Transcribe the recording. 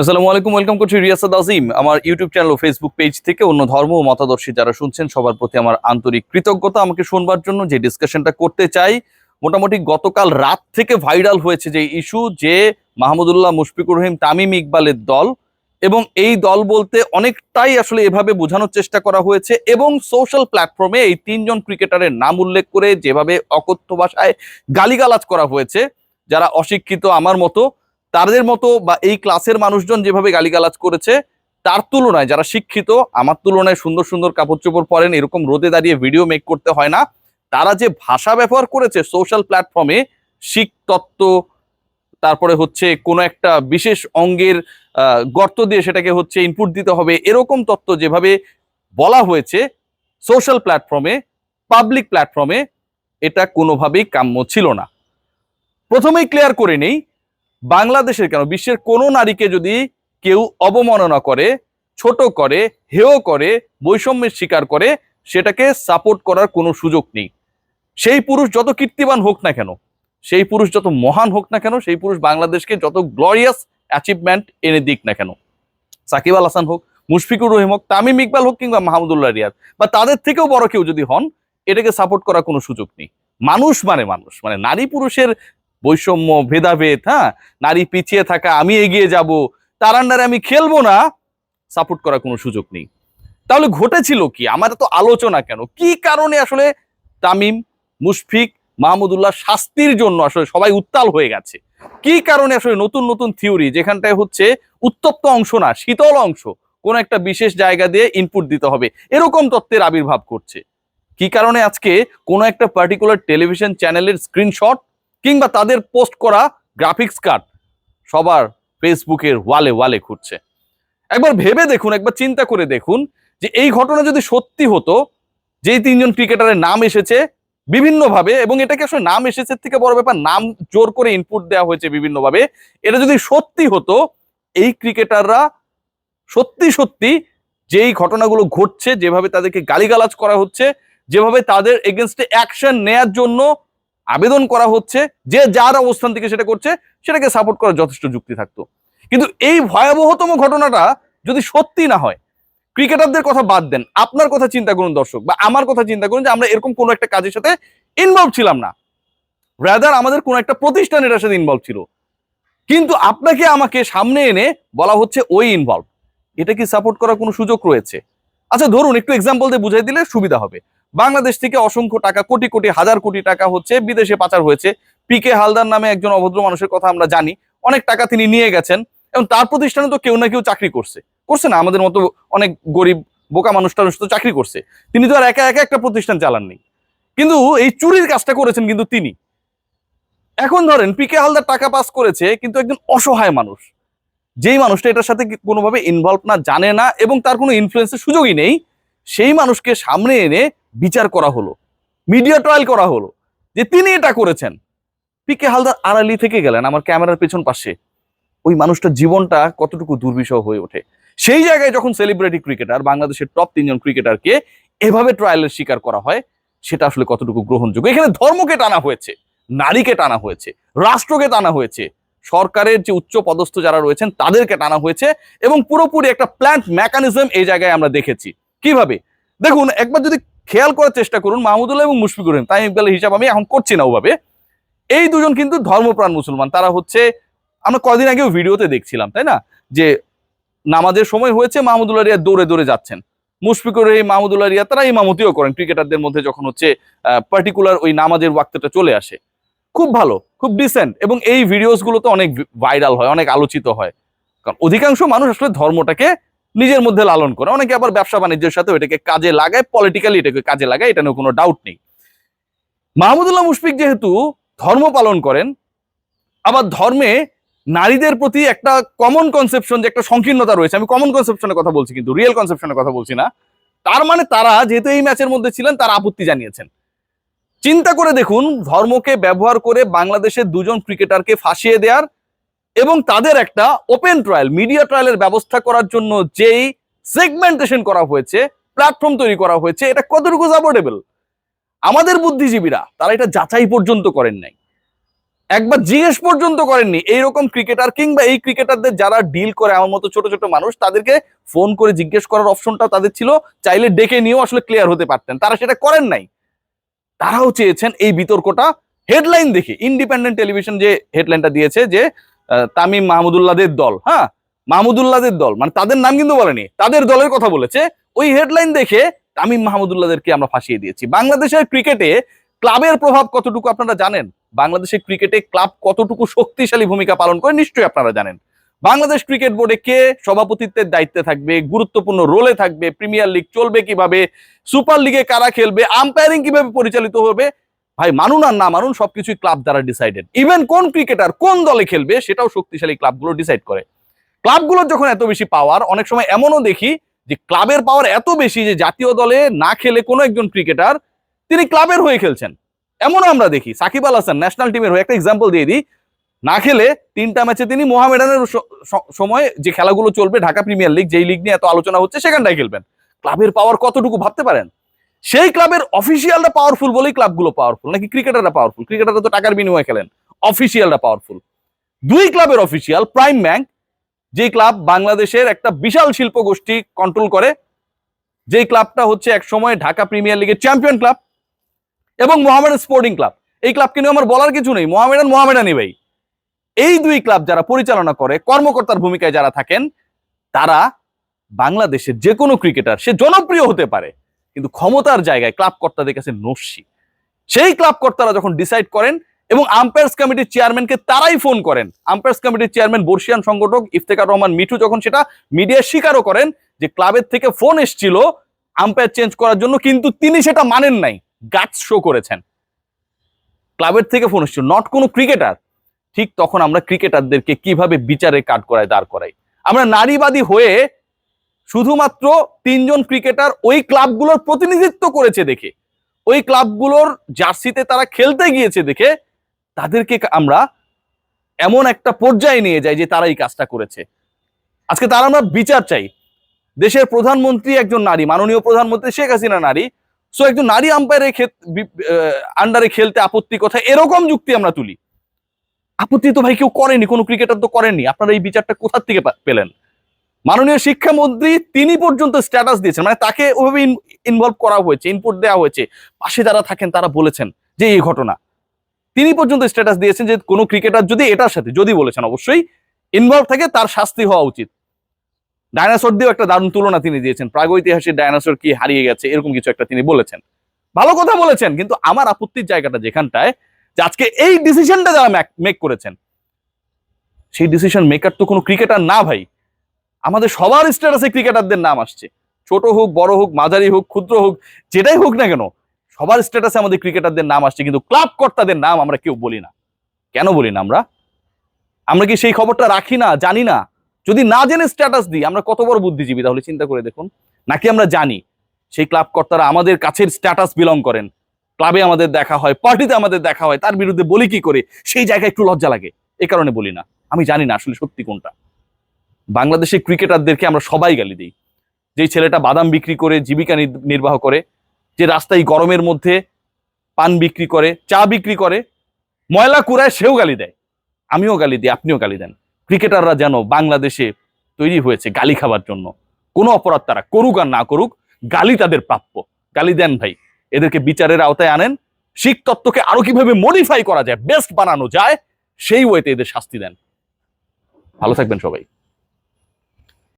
আসসালামু আলাইকুম, ওয়েলকাম করছি রিয়াসাদ আজিম। আমার ইউটিউব চ্যানেল ও ফেসবুক পেজ থেকে অন্য ধর্ম ও মতাদর্শী যারা শুনছেন, সবার প্রতি আমার আন্তরিক কৃতজ্ঞতা। আমাকে শুনবার জন্য যে ডিসকাশনটা করতে চাই, মোটামুটি গতকাল রাত থেকে ভাইরাল হয়েছে যে ইস্যু যে মাহমুদুল্লাহ মুশফিকুর রহিম, তামিম ইকবালের দল এবং এই দল বলতে অনেকটাই আসলে এভাবে বোঝানোর চেষ্টা করা হয়েছে এবং সোশ্যাল প্ল্যাটফর্মে এই তিনজন ক্রিকেটারের নাম উল্লেখ করে যেভাবে অকথ্য ভাষায় গালিগালাজ করা হয়েছে। যারা অশিক্ষিত আমার মতো তাদের মতো বা এই ক্লাসের মানুষজন যেভাবে গালিগালাজ করেছে, তার তুলনায় যারা শিক্ষিত, আমার তুলনায় সুন্দর সুন্দর কাপড় চোপড় পরেন, এরকম রোদে দাঁড়িয়ে ভিডিও মেক করতে হয় না। তারা যে ভাষা ব্যবহার করেছে সোশ্যাল প্ল্যাটফর্মে শিখ তত্ত্ব, তারপরে হচ্ছে কোনো একটা বিশেষ অঙ্গের গর্ত দিয়ে সেটাকে হচ্ছে ইনপুট দিতে হবে, এরকম তত্ত্ব যেভাবে বলা হয়েছে সোশ্যাল প্ল্যাটফর্মে পাবলিক প্ল্যাটফর্মে এটা কোনোভাবেই কাম্য ছিল না। প্রথমেই ক্লিয়ার করে নেই বাংলাদেশের কেন? বিশ্বের কোনো নারীকে যদি কেউ অবমাননা করে, ছোট করে, হেয় করে, বৈষম্যের শিকার করে, সেটাকে সাপোর্ট করার কোনো সুযোগ নেই। সেই পুরুষ যত কীর্তিবান হোক না কেন, সেই পুরুষ যত মহান হোক না কেন, সেই পুরুষ বাংলাদেশকে যত গ্লোরিয়াস অ্যাচিভমেন্ট এনে দিক না কেন। সাকিব আল হাসান হোক, মুশফিকুর রহিম হোক, তামিম ইকবাল হোক কিংবা মাহমুদুল্লাহ রিয়াদ, বা তাদের থেকেও বড় কেউ যদি হন, এটাকে সাপোর্ট করার কোনো সুযোগ নেই। মানুষ মানে মানুষ মানে নারী পুরুষের বৈষম্য, ভেদাভেদ হ্যাঁ? নারী পিছিয়ে থাকা, আমি এগিয়ে যাব, তার আন্ডারে আমি খেলব না সাপোর্ট করার কোনো সুযোগ নেই। তাহলে ঘটেছিল কি? আমার তো আলোচনা কেন? কি কারণে আসলে তামিম, মুশফিক, মাহমুদুল্লাহ শাস্তির জন্য আসলে সবাই উত্তাল হয়ে গেছে? কি কারণে আসলে নতুন নতুন থিওরি যেখানটায় হচ্ছে উত্তপ্ত অংশ না, শীতল অংশ, কোন একটা বিশেষ জায়গা দিয়ে ইনপুট দিতে হবে, এরকম তত্ত্বের আবির্ভাব করছে কি কারণে আজকে কোনো একটা পার্টিকুলার টেলিভিশন চ্যানেলের স্ক্রিনশট কিংবা তাদের পোস্ট করা গ্রাফিক্স কার্ড সবার ফেসবুকের ওয়ালে ওয়ালে ঘুরছে একবার ভেবে দেখুন, একবার চিন্তা করে দেখুন যে এই ঘটনা যদি সত্যি হতো, যেই তিনজন ক্রিকেটারের নাম এসেছে বিভিন্নভাবে এবং এটাকে আসলে নাম এসেছে থেকে বড় ব্যাপার, নাম জোর করে ইনপুট দেওয়া হয়েছে বিভিন্নভাবে, এটা যদি সত্যি হতো, এই ক্রিকেটাররা সত্যি সত্যি যেই ঘটনাগুলো ঘটছে, যেভাবে তাদেরকে গালিগালাজ করা হচ্ছে, যেভাবে তাদের এগেনস্টে অ্যাকশন নেয়ার জন্য আবেদন করা হচ্ছে, যে যার অবস্থান থেকে সেটা করছে, সেটাকে সাপোর্ট করার যথেষ্ট যুক্তি থাকতো। কিন্তু এই ভয়াবহতম ঘটনাটা যদি সত্যি না হয় ক্রিকেটারদের কথা বাদ দেন, আপনার কথা চিন্তা করুন দর্শক, বা আমার কথা চিন্তা করুন যে আমরা এরকম কোনো একটা কাজের সাথে ইনভলভ ছিলাম না। রাদার আমাদের কোনো একটা প্রতিষ্ঠান এটার সাথে ইনভলভ ছিল। কিন্তু আপনাকে আমাকে সামনে এনে বলা হচ্ছে ওই ইনভলভ এটা কি সাপোর্ট করার কোনো সুযোগ রয়েছে? আচ্ছা ধরুন, একটু এক্সাম্পল দিয়ে বুঝাই দিলে সুবিধা হবে। বাংলাদেশ থেকে অসংখ্য টাকা, কোটি কোটি, হাজার কোটি টাকা হচ্ছে বিদেশে পাচার হয়েছে। পিকে হালদার নামে একজন অভদ্র মানুষের কথা আমরা জানি। অনেক টাকা তিনি নিয়ে গেছেন এবং তার প্রতিষ্ঠানে তো কেউ না কেউ চাকরি করছে। করছে না, আমাদের মতো অনেক গরিব, বোকা মানুষ টানুষ তো চাকরি করছে। তিনি তো আর একা একা একটা প্রতিষ্ঠান চালাননি। কিন্তু এই চুরির কাজটা করেছেন কিন্তু তিনি। এখন ধরেন পিকে হালদার টাকা পাস করেছে কিন্তু একজন অসহায় মানুষ। যেই মানুষটা এটার সাথে কোনোভাবে ইনভলভ না, জানে না এবং তার কোনো ইনফ্লুয়েন্সের সুযোগই নেই, সেই মানুষকে সামনে এনে বিচার করা হলো মিডিয়া ট্রায়াল করা হলো, যে তিনি এটা করেছেন। পিকে হালদার আড়ালি থেকে গেলেন, আমার ক্যামেরার পেছন পাশে। ওই মানুষটার জীবনটা কতটুকু দুর্বিষহ হয়ে ওঠে। সেই জায়গায় যখন সেলিব্রিটি ক্রিকেটার বাংলাদেশের টপ তিনজন ক্রিকেটারকে এভাবে ট্রায়ালের শিকার করা হয়, সেটা আসলে কতটুকু গ্রহণযোগ্য? এখানে ধর্মকে টানা হয়েছে, নারীকে টানা হয়েছে, রাষ্ট্রকে টানা হয়েছে, সরকারের যে উচ্চ পদস্থ যারা রয়েছেন, তাদেরকে টানা হয়েছে এবং পুরোপুরি একটা প্ল্যান্ট মেকানিজম এই জায়গায় আমরা দেখেছি। কীভাবে? দেখুন, একবার যদি খেয়াল করার চেষ্টা করুন মাহমুদুল্লাহ এবং মুশফিকুর রহিম। তাই ইকবালের হিসাব আমি এখন করছি না ওভাবে। এই দুজন কিন্তু ধর্মপ্রাণ মুসলমান। তারা হচ্ছে, আমরা কদিন আগেও ভিডিওতে দেখছিলাম, তাই না? যে নামাজের সময় হয়েছে, মাহমুদুল্লাহ রিয়া দৌড়ে দৌড়ে যাচ্ছেন। মুশফিকুর রহিম, মাহমুদুল্লাহ রিয়া তারা ইমামতিও করেন। ক্রিকেটারদের মধ্যে যখন হচ্ছে পার্টিকুলার ওই নামাজের ওয়াক্তটা চলে আসে। খুব ভালো, খুব ডিসেন্ট এবং এই ভিডিওসগুলো তো অনেক ভাইরাল হয়, অনেক আলোচিত হয়। কারণ অধিকাংশ মানুষ আসলে ধর্মটাকে নিজের মধ্যে লালন করে। অনেকে আবার ব্যবসা বাণিজ্যের সাথে এটাকে কাজে লাগায় পলিটিক্যালি এটাকে কাজে লাগায়, এটা নিয়ে কোনো ডাউট নেই। মাহমুদুল্লাহ মুশফিক যেহেতু ধর্ম পালন করেন, আবার ধর্মে নারীদের প্রতি একটা কমন কনসেপশন যে একটা সংকীর্ণতা রয়েছে, আমি কমন কনসেপশনের কথা বলছি কিন্তু রিয়েল কনসেপশনের কথা বলছি না, তার মানে তারা যেহেতু এই ম্যাচের মধ্যে ছিলেন, তারা আপত্তি জানিয়েছেন। চিন্তা করে দেখুন, ধর্মকে ব্যবহার করে বাংলাদেশের দুজন ক্রিকেটারকে ফাঁসিয়ে দেওয়ার এবং তাদের একটা ওপেন ট্রায়াল মিডিয়া ট্রায়ালের ব্যবস্থা করার জন্য যেই সেগমেন্টেশন করা হয়েছে প্ল্যাটফর্ম তৈরি করা হয়েছে, এটা কতটুকু সাপোর্টেবল আমাদের বুদ্ধিজীবীরা, তারা এটা যাচাই পর্যন্ত করেন নাই। একবার জিজ্ঞেস পর্যন্ত করেননি, এইরকম ক্রিকেটার কিংবা এই ক্রিকেটারদের যারা ডিল করে, আমার মতো ছোট ছোট মানুষ, তাদেরকে ফোন করে জিজ্ঞেস করার অপশনটা তাদের ছিল, চাইলে ডেকে নিয়েও আসলে ক্লিয়ার হতে পারতেন। তারা সেটা করেন নাই। তারাও চেয়েছেন এই বিতর্কটা হেডলাইন দেখে ইন্ডিপেন্ডেন্ট টেলিভিশন যে হেডলাইনটা দিয়েছে যে তামিম মাহমুদুল্লাহদের দল হ্যাঁ? মাহমুদুল্লাহদের দল মানে তাদের নাম কিন্তু বলেনি, তাদের দলের কথা বলেছে। ওই হেডলাইন দেখে তামিম মাহমুদুল্লাহদেরকে আমরা ফাঁসিয়ে দিয়েছি। বাংলাদেশের ক্রিকেটে ক্লাবের প্রভাব কতটুকু আপনারা জানেন? বাংলাদেশের ক্রিকেটে ক্লাব কতটুকু শক্তিশালী ভূমিকা পালন করে নিশ্চয়ই আপনারা জানেন। বাংলাদেশ ক্রিকেট বোর্ডে কে সভাপতিত্বের দায়িত্বে থাকবে, গুরুত্বপূর্ণ রোলে থাকবে প্রিমিয়ার লিগ চলবে কীভাবে সুপার লিগে কারা খেলবে আম্পায়ারিং কীভাবে পরিচালিত হবে ভাই, মানুন আর না মানুন, সবকিছুই ক্লাব দ্বারা ডিসাইডেড ইভেন কোন ক্রিকেটার কোন দলে খেলবে, সেটাও শক্তিশালী ক্লাবগুলো ডিসাইড করে। ক্লাবগুলোর যখন এত বেশি পাওয়ার অনেক সময় এমনও দেখি যে ক্লাবের পাওয়ার এত বেশি যে জাতীয় দলে না খেলে কোনো একজন ক্রিকেটার তিনি ক্লাবের হয়ে খেলছেন। এমনও আমরা দেখি। সাকিব আল হাসান ন্যাশনাল টিমের হয়ে একটা এক্সাম্পল দিয়ে দিই। না খেলে তিনটা ম্যাচে তিনি মোহামেডানের সময় যে খেলাগুলো চলবে, ঢাকা প্রিমিয়ার লিগ যেই লিগ নিয়ে এত আলোচনা হচ্ছে, সেখানটায় খেলবেন। ক্লাবের পাওয়ার কতটুকু ভাবতে পারেন? সেই ক্লাবের অফিসিয়ালরা পাওয়ারফুল বলেই ক্লাবগুলো পাওয়ারফুল নাকি ক্রিকেটাররা পাওয়ারফুল ক্রিকেটাররা তো টাকার বিনিময়ে খেলেন। অফিসিয়ালরা পাওয়ারফুল দুই ক্লাবের অফিসিয়াল প্রাইম ব্যাংক যে ক্লাব বাংলাদেশের একটা বিশাল শিল্প গোষ্ঠী কন্ট্রোল করে, যেই ক্লাবটা হচ্ছে এক সময় ঢাকা প্রিমিয়ার লিগের চ্যাম্পিয়ন ক্লাব এবং মোহামেডান স্পোর্টিং ক্লাব এই ক্লাবকে নিয়ে আমার বলার কিছু নেই। মোহামেডান মোহামেডানই ভাই। এই দুই ক্লাব যারা পরিচালনা করে, কর্মকর্তার ভূমিকায় যারা থাকেন, তারা বাংলাদেশের যে কোনো ক্রিকেটার সে জনপ্রিয় হতে পারে। কিন্তু ক্ষমতার জায়গায় ক্লাব কর্তাদের কাছে নস্যি। সেই ক্লাব কর্তারা যখন ডিসাইড করেন এবং আম্পায়ার্স কমিটির চেয়ারম্যানকে তারাই ফোন করেন আম্পায়ার্স কমিটির চেয়ারম্যান বর্ষিয়ান সংগঠক ইফতেকার রহমান মিঠু যখন সেটা মিডিয়ায় স্বীকারও করেন যে ক্লাবের থেকে ফোন এসছিল আম্পায়ার চেঞ্জ করার জন্য, কিন্তু তিনি সেটা মানেন নাই গাটস শো করেছেন। ক্লাবের থেকে ফোন এসছিল নট কোনো ক্রিকেটার ঠিক তখন আমরা ক্রিকেটারদেরকে কীভাবে বিচারে কাট করায়, দাঁড় করাই। আমরা নারীবাদী হয়ে শুধুমাত্র তিনজন ক্রিকেটার ওই ক্লাবগুলোর প্রতিনিধিত্ব করেছে দেখে। ওই ক্লাবগুলোর জার্সিতে তারা খেলতে গিয়েছে দেখে তাদেরকে আমরা এমন একটা পর্যায়ে নিয়ে যাই যে তারা এই কাজটা করেছে। আজকে তার আমরা বিচার চাই। দেশের প্রধানমন্ত্রী একজন নারী, মাননীয় প্রধানমন্ত্রী শেখ হাসিনা নারী। সো একজন নারী আম্পায়ারের আন্ডারে খেলতে আপত্তি কথা এরকম যুক্তি আমরা তুলি। আপত্তি তো ভাই কেউ করেনি, কোনো ক্রিকেটার তো করেননি। আপনারা এই বিচারটা কোথার থেকে পেলেন? মাননীয় শিক্ষামন্ত্রী তিনি পর্যন্ত স্ট্যাটাস দিয়েছেন মানে তাকে ওভাবে ইনভলভ করা হয়েছে ইনপুট দেওয়া হয়েছে। পাশে যারা থাকেন তারা বলেছেন যে এই ঘটনা। তিনি পর্যন্ত স্ট্যাটাস দিয়েছেন যে কোনো ক্রিকেটার যদি এটার সাথে, যদি বলেছেন অবশ্যই ইনভলভ থাকে তার শাস্তি হওয়া উচিত। ডায়নাসোর দিয়েও একটা দারুণ তুলনা তিনি দিয়েছেন। প্রাগৈতিহাসিক ডায়নাসোর কি হারিয়ে গেছে, এরকম কিছু একটা তিনি বলেছেন। ভালো কথা বলেছেন, কিন্তু আমার আপত্তির জায়গাটা যেখানটায়, যে আজকে এই ডিসিশনটা যারা মেক করেছেন, সেই ডিসিশন মেকার তো কোনো ক্রিকেটার না ভাই। আমাদের সবার স্ট্যাটাসে ক্রিকেটারদের নাম আসছে। ছোট হোক, বড় হোক, মাঝারি হোক, ক্ষুদ্র হোক, যেটাই হোক না কেন, সবার স্ট্যাটাসে আমাদের ক্রিকেটারদের নাম আসছে। কিন্তু ক্লাব কর্তাদের নাম আমরা কেউ বলি না। কেন বলি না আমরা? আমরা কি সেই খবরটা রাখি না, জানি না? যদি না জেনে স্ট্যাটাস দিই, আমরা কত বড় বুদ্ধিজীবী? তাহলে চিন্তা করে দেখুন। নাকি আমরা জানি, সেই ক্লাব কর্তারা আমাদের কাছের স্ট্যাটাস বিলং করেন। ক্লাবে আমাদের দেখা হয় পার্টিতে আমাদের দেখা হয়, তার বিরুদ্ধে বলি কি করে? সেই জায়গায় একটু লজ্জা লাগে। এই কারণে বলি না। আমি জানি না আসলে সত্যি কোনটা। বাংলাদেশের ক্রিকেটারদেরকে আমরা সবাই গালি দিই। যেই ছেলেটা বাদাম বিক্রি করে জীবিকা নির্বাহ করে, যে রাস্তায় গরমের মধ্যে পান বিক্রি করে, চা বিক্রি করে, ময়লা কুড়ায় সেও গালি দেয়। আমিও গালি দিই, আপনিও গালি দেন। ক্রিকেটাররা যেন বাংলাদেশে তৈরি হয়েছে গালি খাবার জন্য। কোনো অপরাধ তারা করুক আর না করুক, গালি তাদের প্রাপ্য। গালি দেন ভাই। এদেরকে বিচারের আওতায় আনেন। শিখ তত্ত্বকে আরও কীভাবে মডিফাই করা যায় বেস্ট বানানো যায়, সেই ওয়েতে এদের শাস্তি দেন। ভালো থাকবেন সবাই।